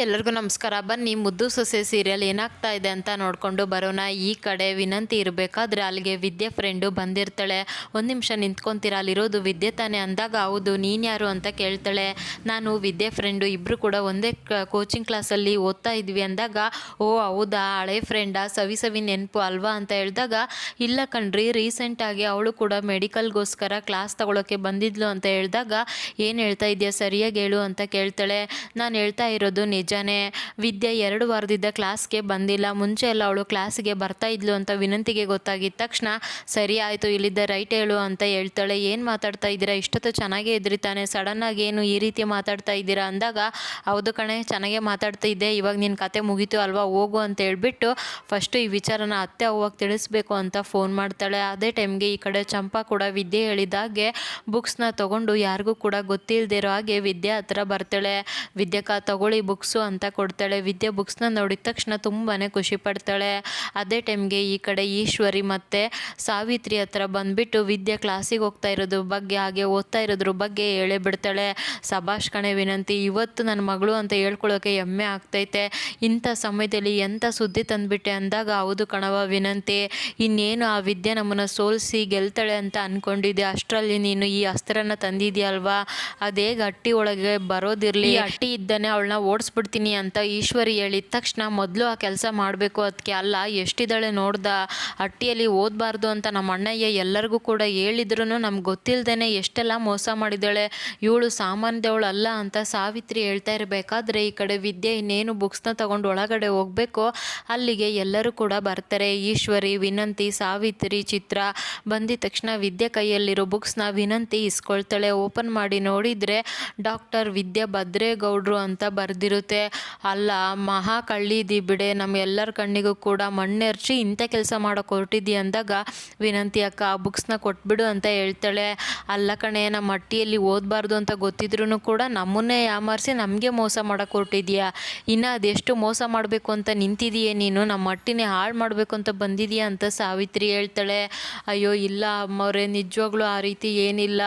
ಎಲ್ಲರಿಗೂ ನಮಸ್ಕಾರ. ಬನ್ನಿ, ಮುದ್ದು ಸೊಸೆ ಸೀರಿಯಲ್ ಏನಾಗ್ತಾ ಇದೆ ಅಂತ ನೋಡಿಕೊಂಡು ಬರೋಣ. ಈ ಕಡೆ ವಿನಂತಿ ಇರಬೇಕಾದ್ರೆ ಅಲ್ಲಿಗೆ ವಿದ್ಯೆ ಫ್ರೆಂಡು ಬಂದಿರ್ತಾಳೆ. ಒಂದು ನಿಮಿಷ ನಿಂತ್ಕೊಂತೀರ? ಅಲ್ಲಿರೋದು ವಿದ್ಯೆ ತಾನೇ ಅಂದಾಗ, ಹೌದು, ನೀನು ಯಾರು ಅಂತ ಕೇಳ್ತಾಳೆ. ನಾನು ವಿದ್ಯೆ ಫ್ರೆಂಡು ಇಬ್ಬರು ಕೂಡ ಒಂದೇ ಕೋಚಿಂಗ್ ಕ್ಲಾಸಲ್ಲಿ ಓದ್ತಾ ಇದ್ವಿ ಅಂದಾಗ, ಓ, ಹೌದಾ? ಹಳೆ ಫ್ರೆಂಡಾ ಸವಿ ಸವಿ ನೆನಪು ಅಲ್ವಾ? ಅಂತ ಹೇಳಿದಾಗ, ಇಲ್ಲ ಕಣ್ರಿ ರೀಸೆಂಟಾಗಿ ಅವಳು ಕೂಡ ಮೆಡಿಕಲ್ಗೋಸ್ಕರ ಕ್ಲಾಸ್ ತಗೊಳ್ಳೋಕ್ಕೆ ಬಂದಿದ್ಲು ಅಂತ ಹೇಳಿದಾಗ, ಏನು ಹೇಳ್ತಾ ಇದೆಯಾ? ಸರಿಯಾಗಿ ಹೇಳು ಅಂತ ಕೇಳ್ತಾಳೆ. ನಾನು ಹೇಳ್ತಾ ಇರೋದು ನಿಜಾನೇ ವಿದ್ಯೆ ಎರಡು ವಾರದಿದ್ದ ಕ್ಲಾಸ್ಗೆ ಬಂದಿಲ್ಲ. ಮುಂಚೆ ಎಲ್ಲ ಅವಳು ಕ್ಲಾಸಿಗೆ ಬರ್ತಾ ಇದ್ಲು ಅಂತ ವಿನಂತಿಗೆ ಗೊತ್ತಾಗಿದ್ದ ತಕ್ಷಣ, ಸರಿ ಆಯಿತು, ಇಲ್ಲಿದ್ದ ರೈಟ್ ಹೇಳು ಅಂತ ಹೇಳ್ತಾಳೆ. ಏನು ಮಾತಾಡ್ತಾ ಇದ್ದೀರಾ? ಇಷ್ಟೊತ್ತು ಚೆನ್ನಾಗೇ ಇದ್ರಿ ತಾನೆ. ಸಡನ್ನಾಗಿ ಏನು ಈ ರೀತಿ ಮಾತಾಡ್ತಾ ಇದ್ದೀರಾ? ಅಂದಾಗ, ಹೌದು ಕಣೆ, ಚೆನ್ನಾಗೇ ಮಾತಾಡ್ತಾ ಇದ್ದೆ. ಇವಾಗ ನಿನ್ನ ಕತೆ ಮುಗೀತು ಅಲ್ವಾ? ಹೋಗು ಅಂತ ಹೇಳ್ಬಿಟ್ಟು ಫಸ್ಟು ಈ ವಿಚಾರನ ಅತ್ತೆ ಅವ್ವಾಗ ತಿಳಿಸ್ಬೇಕು ಅಂತ ಫೋನ್ ಮಾಡ್ತಾಳೆ. ಅದೇ ಟೈಮ್ಗೆ ಈ ಕಡೆ ಚಂಪಾ ಕೂಡ ವಿದ್ಯೆ ಹೇಳಿದಾಗೆ ಬುಕ್ಸ್ನ ತೊಗೊಂಡು ಯಾರಿಗೂ ಕೂಡ ಗೊತ್ತಿಲ್ಲದಿರೋ ಹಾಗೆ ವಿದ್ಯೆ ಹತ್ರ ಬರ್ತಾಳೆ. ವಿದ್ಯಕ್ಕ ತಗೊಳ್ಳಿ ಬುಕ್ಸು ಅಂತ ಕೊಡ್ತಾಳೆ, ವಿದ್ಯಾ ಬುಕ್ಸ್ನ ನೋಡಿದ ತಕ್ಷಣ ತುಂಬಾ ಖುಷಿ ಪಡ್ತಾಳೆ. ಅದೇ ಟೈಮ್ಗೆ ಈ ಕಡೆ ಈಶ್ವರಿ ಮತ್ತು ಸಾವಿತ್ರಿ ಹತ್ರ ಬಂದುಬಿಟ್ಟು ವಿದ್ಯೆ ಕ್ಲಾಸಿಗೆ ಹೋಗ್ತಾ ಇರೋದ್ರ ಬಗ್ಗೆ, ಹಾಗೆ ಓದ್ತಾ ಇರೋದ್ರ ಬಗ್ಗೆ ಹೇಳೇ ಬಿಡ್ತಾಳೆ. ಸಭಾಷ್ ಕಣೆ ವಿನಂತಿ, ಇವತ್ತು ನನ್ನ ಮಗಳು ಅಂತ ಹೇಳ್ಕೊಳ್ಳೋಕೆ ಹೆಮ್ಮೆ ಆಗ್ತೈತೆ. ಇಂಥ ಸಮಯದಲ್ಲಿ ಎಂಥ ಸುದ್ದಿ ತಂದುಬಿಟ್ಟೆ ಅಂದಾಗ ಹೌದು ಕಣವ ವಿನಂತಿ. ಇನ್ನೇನು ಆ ವಿದ್ಯೆ ನಮ್ಮನ್ನು ಸೋಲಿಸಿ ಗೆಲ್ತಾಳೆ ಅಂತ ಅಂದ್ಕೊಂಡಿದ್ದೆ ಅಷ್ಟರಲ್ಲಿ ನೀನು ಈ ಅಸ್ತ್ರನ ತಂದಿದ್ಯಲ್ವಾ? ಅದೇ ಗಟ್ಟಿ ಒಳಗೆ ಬರೋದಿರಲಿ. ಅಟ್ಟಿ ಇದ್ದಾನೆ ಅವಳನ್ನ ಓಡಿಸ್ಬಿಡ್ತೀನಿ ಅಂತ ಈಶ್ವರಿ ಹೇಳಿದ ತಕ್ಷಣ ಮೊದಲು ಆ ಕೆಲಸ ಮಾಡಬೇಕು ಅದಕ್ಕೆ ಅಲ್ಲ ಎಷ್ಟಿದ್ದಾಳೆ ನೋಡ್ದ ಹಟ್ಟಿಯಲ್ಲಿ ಓದಬಾರ್ದು ಅಂತ ನಮ್ಮ ಅಣ್ಣಯ್ಯ ಎಲ್ಲರಿಗೂ ಕೂಡ ಹೇಳಿದ್ರು ನಮ್ಗೆ ಗೊತ್ತಿಲ್ಲದೇ ಎಷ್ಟೆಲ್ಲ ಮೋಸ ಮಾಡಿದ್ದಾಳೆ, ಇವಳು ಸಾಮಾನ್ಯದವಳು ಅಲ್ಲ ಅಂತ ಸಾವಿತ್ರಿ ಹೇಳ್ತಾ ಇರಬೇಕಾದ್ರೆ ಈ ಕಡೆ ವಿದ್ಯೆ ಇನ್ನೇನು ಬುಕ್ಸ್ನ ತಗೊಂಡು ಒಳಗಡೆ ಹೋಗಬೇಕು, ಅಲ್ಲಿಗೆ ಎಲ್ಲರೂ ಕೂಡ ಬರ್ತಾರೆ. ಈಶ್ವರಿ, ವಿನಂತಿ, ಸಾವಿತ್ರಿ, ಚಿತ್ರ ಬಂದಿದ ತಕ್ಷಣ ವಿದ್ಯೆ ಕೈಯಲ್ಲಿರೋ ಬುಕ್ಸ್ನ ವಿನಂತಿ ಇಸ್ಕೊಳ್ತಾಳೆ. ಓಪನ್ ಮಾಡಿ ನೋಡಿದರೆ, ಡಾಕ್ಟರ್ ವಿದ್ಯಾ ಭದ್ರೇಗೌಡರು ಅಂತ ಬರೆದಿರುತ್ತೆ. ಅಲ್ಲ, ಮಹಾ ಕಳ್ಳಿದಿ ಬಿಡೆ ನಮ್ಮ ಎಲ್ಲರ ಕಣ್ಣಿಗೂ ಕೂಡ ಮಣ್ಣೆರ್ಚಿ ಇಂಥ ಕೆಲಸ ಮಾಡೋಕೆ ಹೊರಟಿದ್ದಿ ಅಂದಾಗ ವಿನಂತಿ ಅಕ್ಕ, ಆ ಬುಕ್ಸ್ನ ಕೊಟ್ಬಿಡು ಅಂತ ಹೇಳ್ತಾಳೆ. ಅಲ್ಲ ಕಣೆ ನಮ್ಮ ಮಟ್ಟಿಯಲ್ಲಿ ಓದಬಾರ್ದು ಅಂತ ಗೊತ್ತಿದ್ರೂ ಕೂಡ ನಮ್ಮನ್ನೇ ಯಾಮಾರಿಸಿ ನಮಗೆ ಮೋಸ ಮಾಡೋಕೆ ಹೊರಟಿದ್ಯಾ? ಇನ್ನು ಅದೆಷ್ಟು ಮೋಸ ಮಾಡಬೇಕು ಅಂತ ನಿಂತಿದೀಯೇ ನೀನು? ನಮ್ಮ ಹಟ್ಟಿನೇ ಹಾಳು ಮಾಡಬೇಕು ಅಂತ ಬಂದಿದೀಯಾ ಅಂತ ಸಾವಿತ್ರಿ ಹೇಳ್ತಾಳೆ. ಅಯ್ಯೋ, ಇಲ್ಲ ಅಮ್ಮವ್ರೆ, ನಿಜವಾಗ್ಲೂ ಆ ರೀತಿ ಏನಿಲ್ಲ.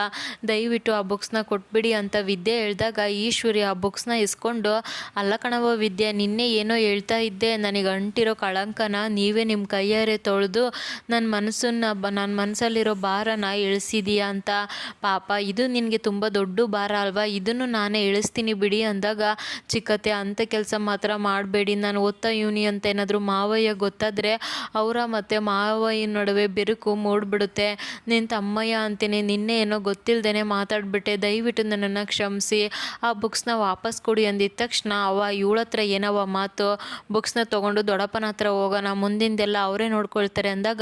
ದಯವಿಟ್ಟು ಆ ಬುಕ್ಸ್ನ ಕೊಟ್ಬಿಡಿ ಅಂತ ವಿದ್ಯೆ ಹೇಳಿದಾಗ ಈಶ್ವರಿ ಆ ಬುಕ್ಸ್ನ ಇಸ್ಕೊಂಡು ಅಲ್ಲ ಕಣವ ವಿದ್ಯೆ, ನಿನ್ನೆ ಏನೋ ಹೇಳ್ತಾ ಇದ್ದೆ. ನನಗೆ ಅಂಟಿರೋ ಕಳಂಕನ ನೀವೇ ನಿಮ್ಮ ಕೈಯಾರೆ ತೊಳೆದು ನನ್ನ ಮನಸ್ಸನ್ನು ನನ್ನ ಮನಸ್ಸಲ್ಲಿರೋ ಭಾರನ ಇಳಿಸಿದೀಯಾ ಅಂತ. ಪಾಪ, ಇದು ನಿನಗೆ ತುಂಬ ದೊಡ್ಡ ಭಾರ ಅಲ್ವಾ? ಇದನ್ನು ನಾನೇ ಇಳಿಸ್ತೀನಿ ಬಿಡಿ ಅಂದಾಗ ಚಿಕ್ಕತೆ ಅಂಥ ಕೆಲಸ ಮಾತ್ರ ಮಾಡಬೇಡಿ. ನಾನು ಓದ್ತಾ ಇವ್ನಿ ಅಂತ ಏನಾದರೂ ಮಾವಯ್ಯ ಗೊತ್ತಾದರೆ ಅವರ ಮತ್ತು ಮಾವಯ್ಯನ ನಡುವೆ ಬಿರುಕು ಮೂಡ್ಬಿಡುತ್ತೆ. ನಿನ್ನ ತಮ್ಮಯ್ಯ ಅಂತೀನಿ, ನಿನ್ನೆ ಏನೋ ಗೊತ್ತಿಲ್ಲದೇ ಮಾತಾಡ್ಬಿಟ್ಟೆ. ದಯವಿಟ್ಟು ನನ್ನನ್ನು ಕ್ಷಮಿಸಿ, ಆ ಬುಕ್ಸ್ನ ವಾಪಸ್ ಕೊಡಿ ಅಂದಿದ್ದ ತಕ್ಷಣ ಅವ, ಇವಳ ಹತ್ರ ಏನವ ಮಾತು? ಬುಕ್ಸ್ನ ತೊಗೊಂಡು ದೊಡ್ಡಪ್ಪನ ಹತ್ರ ಹೋಗೋಣ, ಮುಂದಿಂದೆಲ್ಲ ಅವರೇ ನೋಡ್ಕೊಳ್ತಾರೆ ಅಂದಾಗ,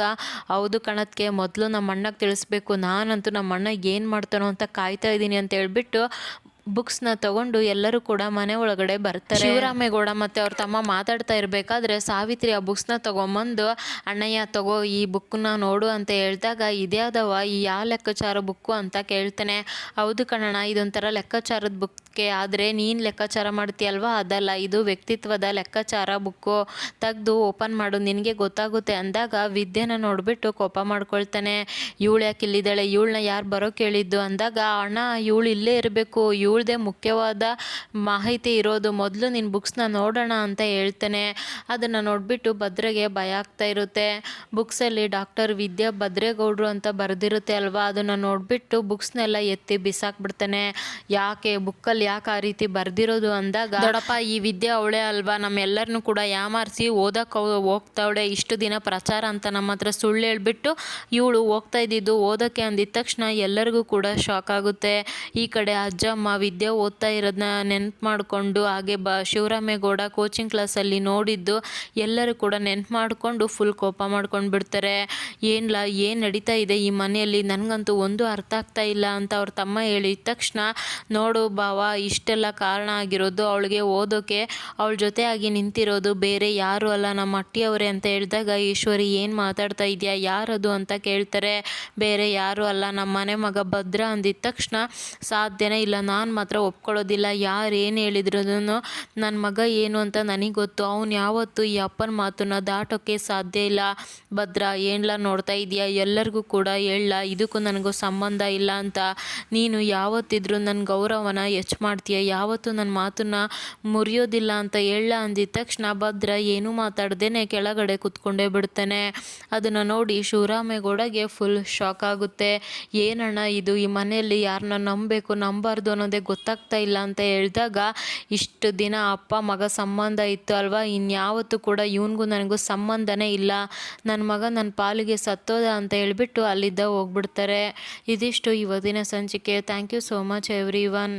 ಹೌದು ಕಣಕ್ಕೆ, ಮೊದಲು ನಮ್ಮ ಅಣ್ಣಗೆ ತಿಳಿಸ್ಬೇಕು, ನಾನಂತೂ ನಮ್ಮ ಅಣ್ಣ ಏನು ಮಾಡ್ತಾನೋ ಅಂತ ಕಾಯ್ತಾ ಇದ್ದೀನಿ ಅಂತ ಹೇಳ್ಬಿಟ್ಟು ಬುಕ್ಸ್ನ ತಗೊಂಡು ಎಲ್ಲರೂ ಕೂಡ ಮನೆ ಒಳಗಡೆ ಬರ್ತಾರೆ. ಶಿವರಾಮೇಗೌಡ ಮತ್ತು ಅವ್ರ ತಮ್ಮ ಮಾತಾಡ್ತಾ ಇರಬೇಕಾದ್ರೆ ಸಾವಿತ್ರಿ ಆ ಬುಕ್ಸ್ನ ತೊಗೊಂಬಂದು, ಅಣ್ಣಯ್ಯ, ತಗೋ ಈ ಬುಕ್ಕನ್ನ ನೋಡು ಅಂತ ಹೇಳಿದಾಗ ಇದ್ಯಾವ್ದವ ಈ ಯಾವ ಲೆಕ್ಕಾಚಾರ ಬುಕ್ಕು ಅಂತ ಕೇಳ್ತಾನೆ. ಹೌದು ಕಣಣ್ಣ, ಇದೊಂಥರ ಲೆಕ್ಕಾಚಾರದ ಬುಕ್ಕೆ ಆದರೆ ನೀನು ಲೆಕ್ಕಾಚಾರ ಮಾಡ್ತೀಯಲ್ವಾ? ಅದಲ್ಲ, ಇದು ವ್ಯಕ್ತಿತ್ವದ ಲೆಕ್ಕಾಚಾರ. ಬುಕ್ಕು, ತೆಗೆದು ಓಪನ್ ಮಾಡು, ನಿನಗೆ ಗೊತ್ತಾಗುತ್ತೆ. ಅಂದಾಗ ವಿದ್ಯೆನ ನೋಡಿಬಿಟ್ಟು ಕೋಪ ಮಾಡ್ಕೊಳ್ತಾನೆ. ಇವಳು ಯಾಕೆ ಇಲ್ಲಿದ್ದಾಳೆ? ಇವಳನ್ನ ಯಾರು ಬರೋ ಕೇಳಿದ್ದು? ಅಂದಾಗ, ಅಣ್ಣ, ಇವಳು ಇಲ್ಲೇ ಇರಬೇಕು. ಇವಳದೇ ಮುಖ್ಯವಾದ ಮಾಹಿತಿ ಇರೋದು. ಮೊದಲು ನಿನ್ನ ಬುಕ್ಸ್ನ ನೋಡೋಣ ಅಂತ ಹೇಳ್ತಾನೆ. ಅದನ್ನು ನೋಡಿಬಿಟ್ಟು ಭದ್ರೆಗೆ ಭಯ ಆಗ್ತಾ ಇರುತ್ತೆ. ಬುಕ್ಸಲ್ಲಿ ಡಾಕ್ಟರ್ ವಿದ್ಯಾ ಭದ್ರೇಗೌಡರು ಅಂತ ಬರೆದಿರುತ್ತೆ ಅಲ್ವಾ? ಅದನ್ನು ನೋಡಿಬಿಟ್ಟು ಬುಕ್ಸ್ನೆಲ್ಲ ಎತ್ತಿ ಬಿಸಾಕ್ಬಿಡ್ತಾನೆ. ಯಾಕೆ? ಬುಕ್ಕಲ್ಲಿ ಯಾಕೆ ಆ ರೀತಿ ಬರ್ದಿರೋದು ಅಂದಾಗ, ದೊಡ್ಡಪ್ಪ, ಈ ವಿದ್ಯೆ ಅವಳೇ ಅಲ್ವಾ? ನಮ್ಮೆಲ್ಲರನ್ನು ಕೂಡ ಯಾಮಾರಿಸಿ ಓದಕ್ಕೆ ಹೋಗ್ತಾವಳೆ, ಇಷ್ಟು ದಿನ ಪ್ರಚಾರ ಅಂತ ನಮ್ಮ ಹತ್ರ ಸುಳ್ಳು ಹೇಳ್ಬಿಟ್ಟು ಇವಳು ಹೋಗ್ತಾ ಇದ್ದಿದ್ದು ಓದೋಕ್ಕೆ ಅಂದಿದ ತಕ್ಷಣ ಎಲ್ಲರಿಗೂ ಕೂಡ ಶಾಕ್ ಆಗುತ್ತೆ. ಈ ಕಡೆ ಅಜ್ಜಮ್ಮ ವಿದ್ಯೆ ಓದ್ತಾ ಇರೋದನ್ನ ನೆನ್ಪು ಮಾಡಿಕೊಂಡು, ಹಾಗೆ ಬ ಶಿವರಾಮೇಗೌಡ ಕೋಚಿಂಗ್ ಕ್ಲಾಸಲ್ಲಿ ನೋಡಿದ್ದು ಎಲ್ಲರೂ ಕೂಡ ನೆನ್ಪು ಮಾಡಿಕೊಂಡು ಫುಲ್ ಕೋಪ ಮಾಡ್ಕೊಂಡು ಬಿಡ್ತಾರೆ. ಏನಿಲ್ಲ ಏನು ನಡೀತಾ ಇದೆ ಈ ಮನೆಯಲ್ಲಿ? ನನಗಂತೂ ಒಂದು ಅರ್ಥ ಆಗ್ತಾ ಇಲ್ಲ ಅಂತ ಅವ್ರ ತಮ್ಮ ಹೇಳಿದ ತಕ್ಷಣ, ನೋಡು ಭಾವ ಇಷ್ಟೆಲ್ಲ ಕಾರಣ ಆಗಿರೋದು, ಅವಳಿಗೆ ಓದೋಕೆ, ಅವಳ ಜೊತೆಯಾಗಿ ನಿಂತಿರೋದು, ಬೇರೆ ಯಾರು ಅಲ್ಲ, ನಮ್ಮ ಅಟ್ಟಿಯವರೇ ಅಂತ ಹೇಳಿದಾಗ, ಈಶ್ವರಿ, ಏನು ಮಾತಾಡ್ತಾ ಇದೆಯಾ? ಯಾರದು? ಅಂತ ಕೇಳ್ತಾರೆ. ಬೇರೆ ಯಾರು ಅಲ್ಲ, ನಮ್ಮ ಮನೆ ಮಗ ಭದ್ರ ಅಂದಿದ ತಕ್ಷಣ, ಸಾಧ್ಯನೇ ಇಲ್ಲ, ನಾನು ಮಾತ್ರ ಒಪ್ಕೊಳ್ಳೋದಿಲ್ಲ. ಯಾರು ಏನು ಹೇಳಿದ್ರು ನನ್ನ ಮಗ ಏನು ಅಂತ ನನಗೆ ಗೊತ್ತು. ಅವನು ಯಾವತ್ತೂ ಈ ಅಪ್ಪನ ಮಾತನ್ನ ದಾಟೋಕ್ಕೆ ಸಾಧ್ಯ ಇಲ್ಲ. ಭದ್ರ, ಏನ್ಲ ನೋಡ್ತಾ ಇದೆಯಾ? ಎಲ್ಲರಿಗೂ ಕೂಡ ಹೇಳ, ಇದಕ್ಕೂ ನನಗೂ ಸಂಬಂಧ ಇಲ್ಲ ಅಂತ. ನೀನು ಯಾವತ್ತಿದ್ರೂ ನನ್ನ ಗೌರವನ ಹೆಚ್ಚು ಮಾಡ್ತೀಯ? ಯಾವತ್ತೂ ನನ್ನ ಮಾತನ್ನ ಮುರಿಯೋದಿಲ್ಲ ಅಂತ ಹೇಳ ಅಂದಿದ ತಕ್ಷಣ ಭದ್ರ ಏನೂ ಮಾತಾಡ್ದೇನೆ ಕೆಳಗಡೆ ಕುತ್ಕೊಂಡೇ ಬಿಡ್ತಾನೆ. ಅದನ್ನು ನೋಡಿ ಶಿವರಾಮೇಗೌಡಗೆ ಫುಲ್ ಶಾಕ್ ಆಗುತ್ತೆ. ಏನಣ್ಣ ಇದು? ಈ ಮನೆಯಲ್ಲಿ ಯಾರನ್ನ ನಂಬಬೇಕು ನಂಬಾರ್ದು ಅನ್ನೋದೇ ಗೊತ್ತಾಗ್ತಾ ಇಲ್ಲ ಅಂತ ಹೇಳಿದಾಗ, ಇಷ್ಟು ದಿನ ಅಪ್ಪ, ಮಗ ಸಂಬಂಧ ಇತ್ತು ಅಲ್ವಾ? ಇನ್ಯಾವತ್ತೂ ಕೂಡ ಇವನಿಗೂ ನನಗೂ ಸಂಬಂಧನೇ ಇಲ್ಲ. ನನ್ನ ಮಗ ನನ್ನ ಪಾಲಿಗೆ ಸತ್ತೋದ ಅಂತ ಹೇಳಿಬಿಟ್ಟು ಅಲ್ಲಿದ್ದ ಹೋಗ್ಬಿಡ್ತಾರೆ. ಇದಿಷ್ಟು ಇವತ್ತಿನ ಸಂಚಿಕೆ. Thank you so much everyone